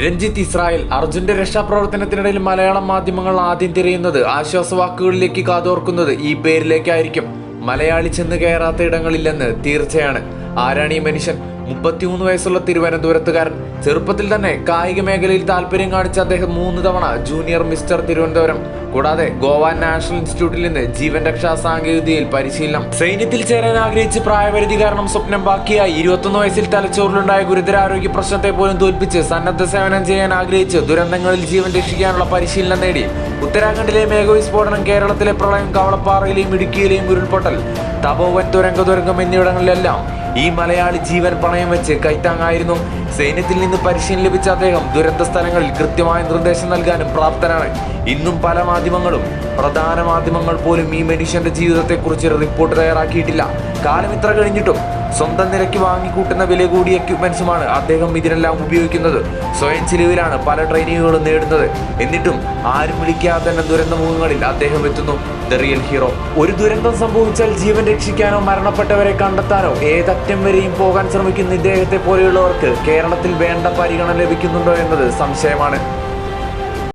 Ranjith Israel അർജുന്റെ രക്ഷാപ്രവർത്തനത്തിനിടയിൽ മലയാളം മാധ്യമങ്ങൾ ആദ്യം തിരയുന്നത് ആശ്വാസവാക്കുകളിലേക്ക് കാതോർക്കുന്നത് ഈ പേരിലേക്കായിരിക്കും. മലയാളി ചെന്ന് കയറാത്ത ഇടങ്ങളില്ലെന്ന് തീർച്ചയാണ്. ആരാണ് ഈ മനുഷ്യൻ? മുപ്പത്തിമൂന്ന് വയസ്സുള്ള തിരുവനന്തപുരത്തുകാരൻ ചെറുപ്പത്തിൽ തന്നെ കായിക മേഖലയിൽ താല്പര്യം കാണിച്ച അദ്ദേഹം മൂന്ന് തവണ ജൂനിയർ മിസ്റ്റർ തിരുവനന്തപുരം കൂടാതെ ഗോവ നാഷണൽ ഇൻസ്റ്റിറ്റ്യൂട്ടിൽ നിന്ന് ജീവൻ രക്ഷാ സാങ്കേതികതയിൽ പരിശീലനം. സൈന്യത്തിൽ ചേരാൻ ആഗ്രഹിച്ച് പ്രായപരിധി കാരണം സ്വപ്നം ബാക്കിയായി ഇരുപത്തൊന്ന് വയസ്സിൽ തലച്ചോറിലുണ്ടായ ഗുരുതരാരോഗ്യ പ്രശ്നത്തെ പോലും തോൽപ്പിച്ച് സന്നദ്ധ സേവനം ചെയ്യാൻ ആഗ്രഹിച്ച് ദുരന്തങ്ങളിൽ ജീവൻ രക്ഷിക്കാനുള്ള പരിശീലനം നേടി. ഉത്തരാഖണ്ഡിലെ മേഘവിസ്ഫോടനം കേരളത്തിലെ പ്രളയം കവളപ്പാറയിലെയും ഇടുക്കിയിലെയും ഉരുൾപൊട്ടൽ തപോവൻ തുരങ്ക തുരങ്കം എന്നിവിടങ്ങളിലെല്ലാം ഈ മലയാളി ജീവൻ പണയം വെച്ച് കൈത്താങ്ങായിരുന്നു. സൈന്യത്തിൽ നിന്ന് പരിശീലനം ലഭിച്ച അദ്ദേഹം ദുരന്ത സ്ഥലങ്ങളിൽ കൃത്യമായ നിർദ്ദേശം നൽകാനും പ്രാപ്തനാണ്. ഇന്നും പല മാധ്യമങ്ങളും പ്രധാന മാധ്യമങ്ങൾ പോലും ഈ മനുഷ്യന്റെ ജീവിതത്തെക്കുറിച്ച് റിപ്പോർട്ട് തയ്യാറാക്കിയിട്ടില്ല. കാലം ഇത്ര കഴിഞ്ഞിട്ടും സ്വന്തം നിലയ്ക്ക് വാങ്ങിക്കൂട്ടുന്ന വില കൂടിയ എക്യുപ്മെന്റ്സുമാണ് അദ്ദേഹം ഇതിനെല്ലാം ഉപയോഗിക്കുന്നത്. സ്വയം ചിലവിലാണ് പല ട്രെയിനിങ്ങുകളും നേടുന്നത്. എന്നിട്ടും ആരും വിളിക്കാതെ തന്നെ ദുരന്ത മുഖങ്ങളിൽ അദ്ദേഹം എത്തുന്നു. The real hero. ഒരു ദുരന്തം സംഭവിച്ചാൽ ജീവൻ രക്ഷിക്കാനോ മരണപ്പെട്ടവരെ കണ്ടെത്താനോ ഏതറ്റം വരെയും പോകാൻ ശ്രമിക്കുന്ന ഇദ്ദേഹത്തെ പോലെയുള്ളവർക്ക് കേരളത്തിൽ വേണ്ട പരിഗണന ലഭിക്കുന്നുണ്ടോ എന്നത് സംശയമാണ്.